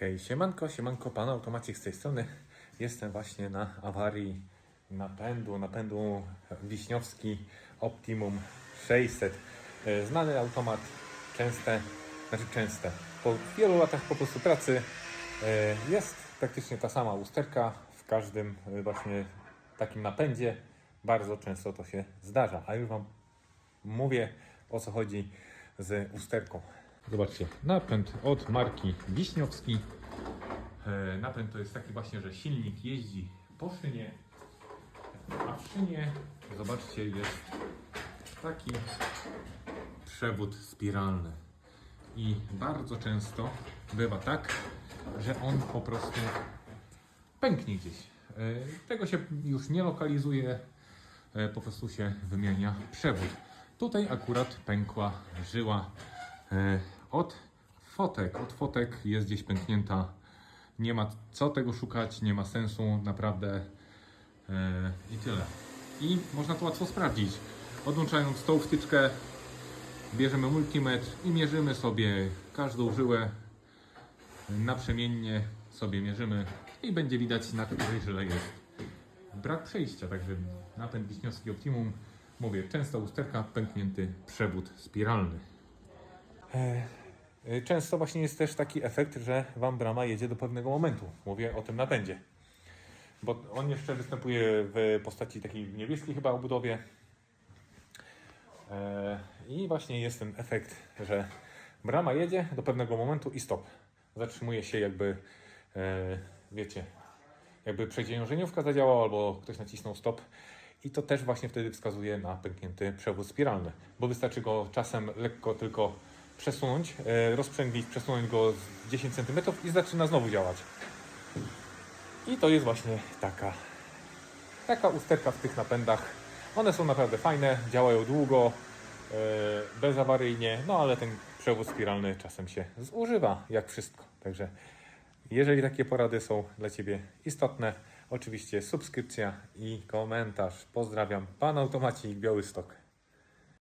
Hej, siemanko, siemanko, pan automatik z tej strony. Jestem właśnie na awarii napędu, napędu Wiśniowski Optimum 600. E, Znany automat, częste, znaczy częste. Po wielu latach po prostu pracy e, jest praktycznie ta sama usterka w każdym e, właśnie takim napędzie. Bardzo często to się zdarza, a już Wam mówię o co chodzi z usterką. Zobaczcie, napęd od marki Wiśniowski. E, Napęd to jest taki właśnie, że silnik jeździ po szynie, a w szynie, zobaczcie, jest taki przewód spiralny. I bardzo często bywa tak, że on po prostu pęknie gdzieś. E, Tego się już nie lokalizuje, e, po prostu się wymienia przewód. Tutaj akurat pękła żyła od fotek. Od fotek jest gdzieś pęknięta. Nie ma co tego szukać, nie ma sensu, naprawdę e, i tyle. I można to łatwo sprawdzić. Odłączając tą wtyczkę, bierzemy multimetr i mierzymy sobie każdą żyłę naprzemiennie sobie mierzymy i będzie widać na której żyle jest brak przejścia, także napęd Wiśniowski Optimum, mówię, częsta usterka, pęknięty przewód spiralny. Często właśnie jest też taki efekt, że Wam brama jedzie do pewnego momentu. Mówię o tym napędzie. Bo on jeszcze występuje w postaci takiej niebieskiej chyba obudowie. E, I właśnie jest ten efekt, że brama jedzie do pewnego momentu i stop. Zatrzymuje się jakby, e, wiecie, jakby przeciążeniówka zadziałała albo ktoś nacisnął stop. I to też właśnie wtedy wskazuje na pęknięty przewód spiralny, bo wystarczy go czasem lekko tylko przesunąć, e, rozprzęglić, przesunąć go z 10 cm i zaczyna znowu działać. I to jest właśnie taka, taka usterka w tych napędach. One są naprawdę fajne, działają długo, e, bezawaryjnie, no ale ten przewód spiralny czasem się zużywa, jak wszystko. Także jeżeli takie porady są dla Ciebie istotne, oczywiście subskrypcja i komentarz. Pozdrawiam, Pan Automacik Białystok.